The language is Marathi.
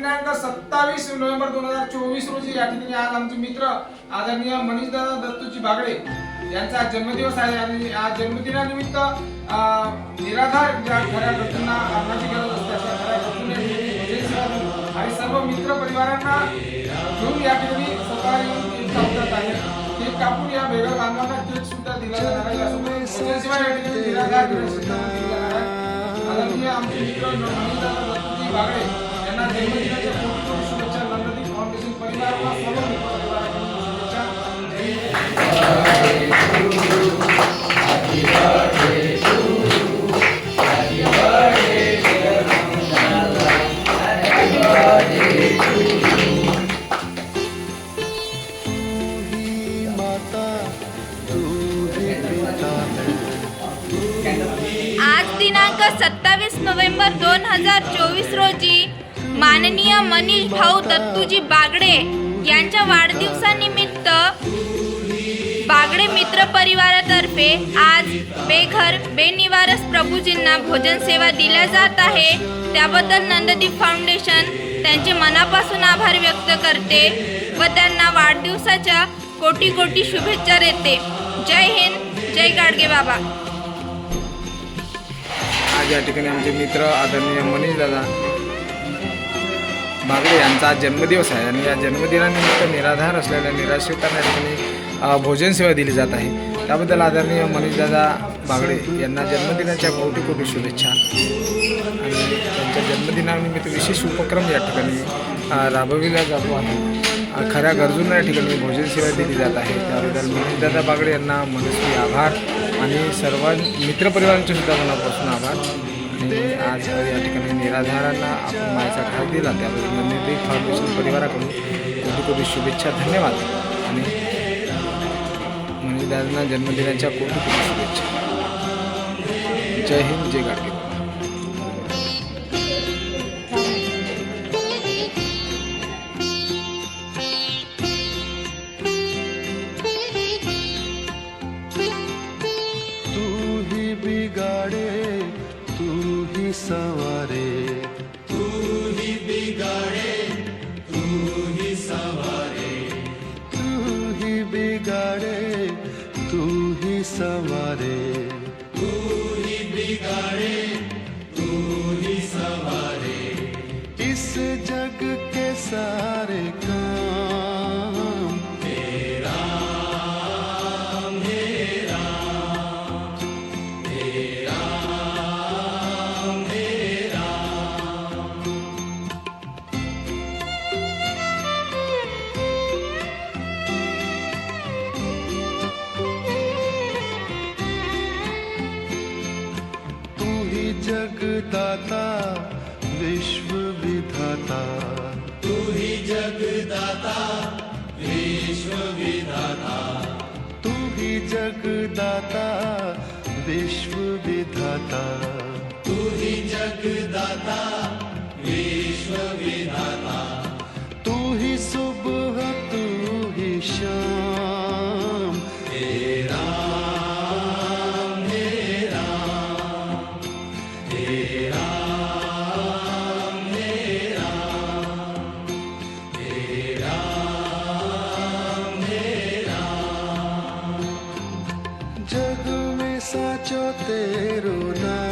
दिनांक सत्तावीस नोव्हेंबर दोन हजार चोवीस रोजी या ठिकाणी आज आमचे मित्र आदरणीय मनीषदादा दत्तूजी बागडे यांचा जन्मदिवस आहे आणि या जन्मदिनानिमित्त निराधार ज्या खऱ्या घटना अन्नाची गरज असते अशा खऱ्या घटने आणि सर्व मित्र परिवारांना घेऊन या ठिकाणी स्वतः येऊन केक कापतात आहे. केक कापून या वेगळ्या बांधवांना केक सुद्धा दिला जाणार आहे यासोबत या ठिकाणी निराधार आदरणीय आमचे मित्र मनीषदादा दत्तूजी बागडे आज दिनांक सत्तावीस नोव्हेंबर दोन हजार चोवीस रोजी माननीय मनीष भाऊ दत्तूजी बागडे यांच्या वाढदिवसानिमित्त बागडे मित्र परिवारातर्फे आज बेघर बेनिवारस प्रभूजींना भोजन सेवा दिल्या जात आहे. त्याबद्दल नंददीप फाउंडेशन त्यांचे मनापासून आभार व्यक्त करते व त्यांना वाढदिवसाच्या कोटी कोटी शुभेच्छा देते. जय हिंद जय गाडगे बाबा. आज या ठिकाणी आमचे मित्र आदरणीय मनीष दादा बागडे यांचा आज जन्मदिवस आहे आणि या जन्मदिनानिमित्त निराधार असलेल्या निराश्रितांना या ठिकाणी भोजनसेवा दिली जात आहे. त्याबद्दल आदरणीय मनीषदादा बागडे यांना जन्मदिनाच्या कोटी कोटी शुभेच्छा. आणि त्यांच्या जन्मदिनानिमित्त विशेष उपक्रम या ठिकाणी राबविला जातो आहे. खऱ्या गरजूंना या ठिकाणी भोजन सेवा दिली जात आहे. त्याबद्दल मनीषदादा बागडे यांना मनस्वी आभार आणि सर्व मित्रपरिवारांचे सुद्धा मनापासून आभार. आणि आज या ठिकाणी निराधारांना आपण मायचा घास दिला. त्याबद्दल ते फाउंडेशन परिवाराकडून कोटी कोटी शुभेच्छा धन्यवाद. आणि मनीषदादांना जन्मदिनाच्या कोटी कोटी शुभेच्छा. जय हिंद जय गाडगे. सवारे। तू ही बिगाड़े तू ही सवारे। तू ही बिगाड़े तू ही सवारे। तू ही बिगाड़े तू ही सवारे। इस जग के सारे जगदाता विश्व विधाता। तू ही जगदाता विश्व विधाता। तू ही जगदाता विश्व विधाता। तू ही जगदाता না